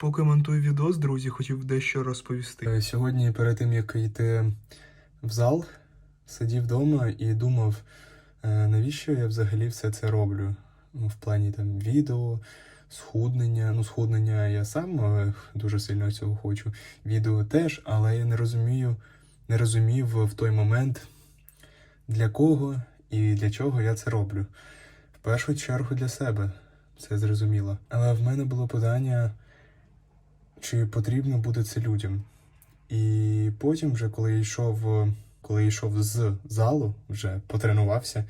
Поки монтую відос, друзі, хотів дещо розповісти. Е, Сьогодні, перед тим як йти в зал, сидів вдома і думав, е, навіщо я взагалі все це роблю? Ну, В плані там відео, схуднення. Ну, схуднення я сам дуже сильно цього хочу. Відео теж, але я не розумію, не розумів в той момент, для кого і для чого я це роблю. В першу чергу для себе, це зрозуміло. Але в мене було питання, чи потрібно буде це людям. І потім, вже коли я йшов, коли я йшов з залу, вже потренувався,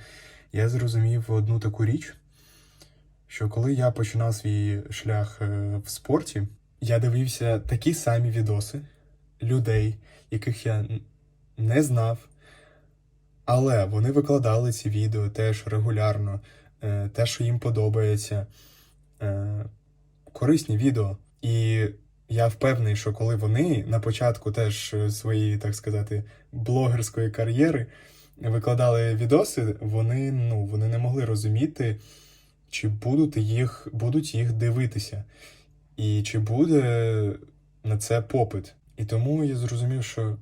я зрозумів одну таку річ, що коли я починав свій шлях е, в спорті, я дивився такі самі відоси людей, яких я не знав, але вони викладали ці відео теж регулярно, е, те, що їм подобається, е, корисні відео. І я впевнений, що коли вони на початку теж е, своєї, так сказати, блогерської кар'єри викладали відоси, вони, ну, вони не могли розуміти, чи будуть їх, будуть їх дивитися, і чи буде на це попит. І тому я зрозумів, що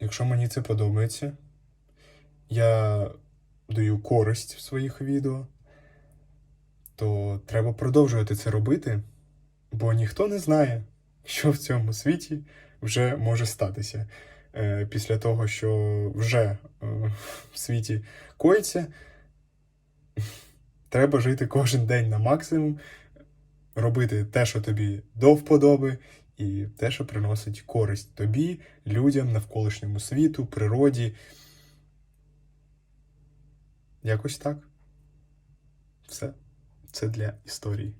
якщо мені це подобається, я даю користь в своїх відео, то треба продовжувати це робити, бо ніхто не знає, що в цьому світі вже може статися. Е, Після того, що вже е, в світі коїться, треба жити кожен день на максимум, робити те, що тобі до вподоби, і те, що приносить користь тобі, людям, навколишньому світу, природі. Якось так. Все. Це для історії.